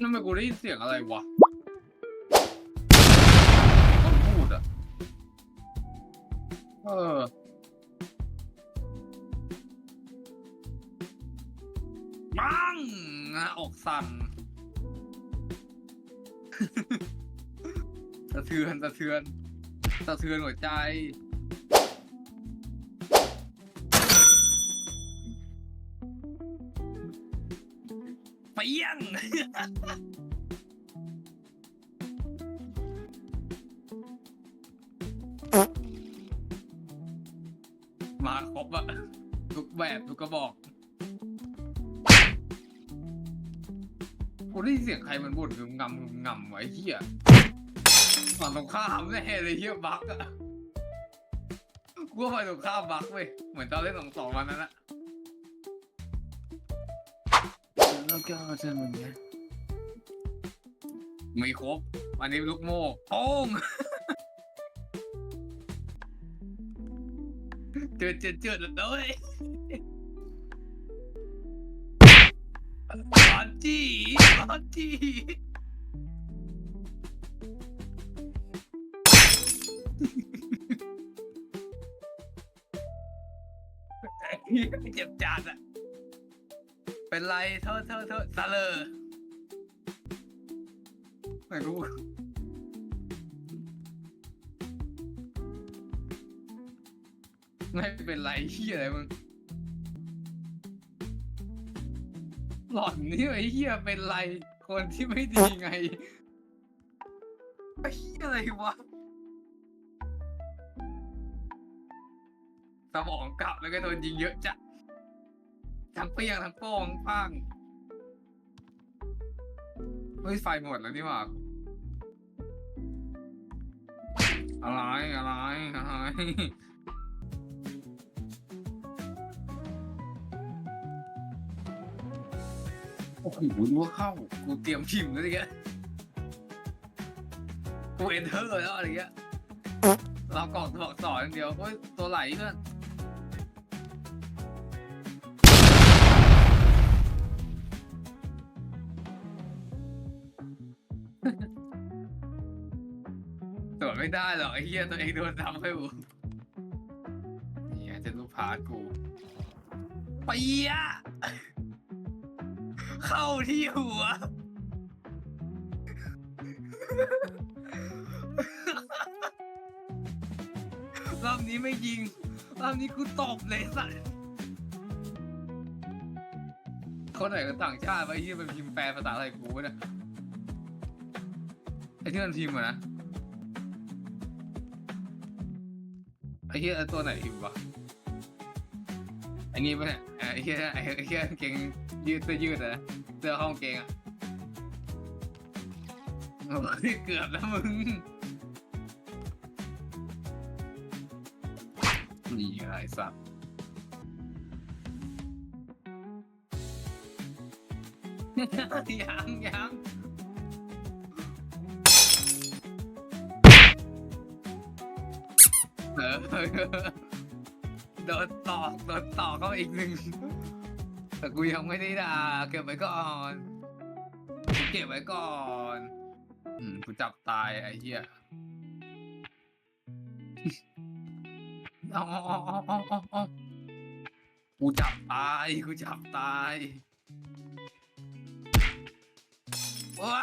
นั่นมันกูได้ยินเสียงอะไรวะต้องพูดอะ เออปังนะอกสั่นสะเทือนสะเทือนสะเทือนหัวใจ เปียงมาครบอะทุกแบบทุกกระบอกกูได้ยินเสียงใครมันบ่นคืองำงำไว้เฮียฝั่งตรงข้ามแน่เลยเฮียบักอะกูว่าไปตรงข้ามบักเว้ยเหมือนตอนเล่นสองสองวันนั้นอะ แล้วก็จะมึงเนี่ยไม่ครบ วันนี้ลูกโม่โป้งเจอเจอเจอแล้วด้วยบอลจี้บอลจี้เจ็บจัดอะ เป็นไรโทษโทษโทษซาเลอร์ไม่รู้ไม่เป็นไรเฮียอะไรมึงหล่อนนี่ไอ้เฮียเป็นไร คนที่ไม่ดีไงไอ้เฮียอะไรวะสมองกลับแล้วก็โดนยิงเยอะจัด ทั้งเปียงทั้งโป้งทั้งปังเฮ้ยไฟหมดแล้วนี่หว่าอะไรอะไรอะไรโอ้โหรู้ว่าเข้า กูเตรียมพิมพ์แล้วอะไรเงี้ยกูเอนเทอร์แล้วอะไรเงี้ยเรากรอกตัวอักษรอย่างเดียวโอ้ยตัวไหลเพื่อน ไม่ได้หรอกไอ้เหี้ยตัวเองโดนทำให้กูเนี่ยจะรูปพาร์ทกูเปียะเข้าที่หัว รอบนี้ไม่ยิง รอบนี้กูตบเลยสัสคนไหนก็ต่างชาติไปที่มันพิมพ์แปลภาษาไทยกูวะเนี่ยไอ้ที่มันพิมพ์อะนะ ไอ้เหี้ยตัวไหนพิมพ์วะไอ้นี่ปะเนี่ยไอ้เหี้ยไอ้เหี้ยกางเกงยืดเสื้อยืดอะนะเสื้อห้องเกงอะโอ้ยเกือบแล้วมึงนี่ไอ้สัตว์ยังยัง ออโดนตอกโดนตอกเข้าอีกหนึ่งแต่กูยังไม่ได้ด่าเก็บไว้ก่อนกูเก็บไว้ก่อน อืมกูจับตายไอ้เหี้ยเอาเอาเอาเอาเอาเอาเอากูจับตายกูจับตายว้า